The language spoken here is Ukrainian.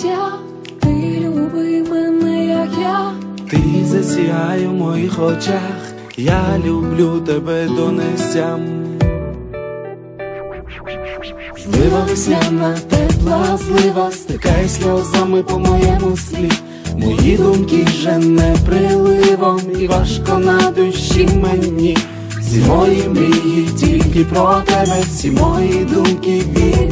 життя, ти люби мене, як я, ти засіяй в моїх очах, я люблю тебе донестям. Злива весняна, тепла, злива, стикай сльозами по моєму слі. Мої думки вже не приливом, і важко на душі мені. Всі мої мрії тільки про тебе, всі мої думки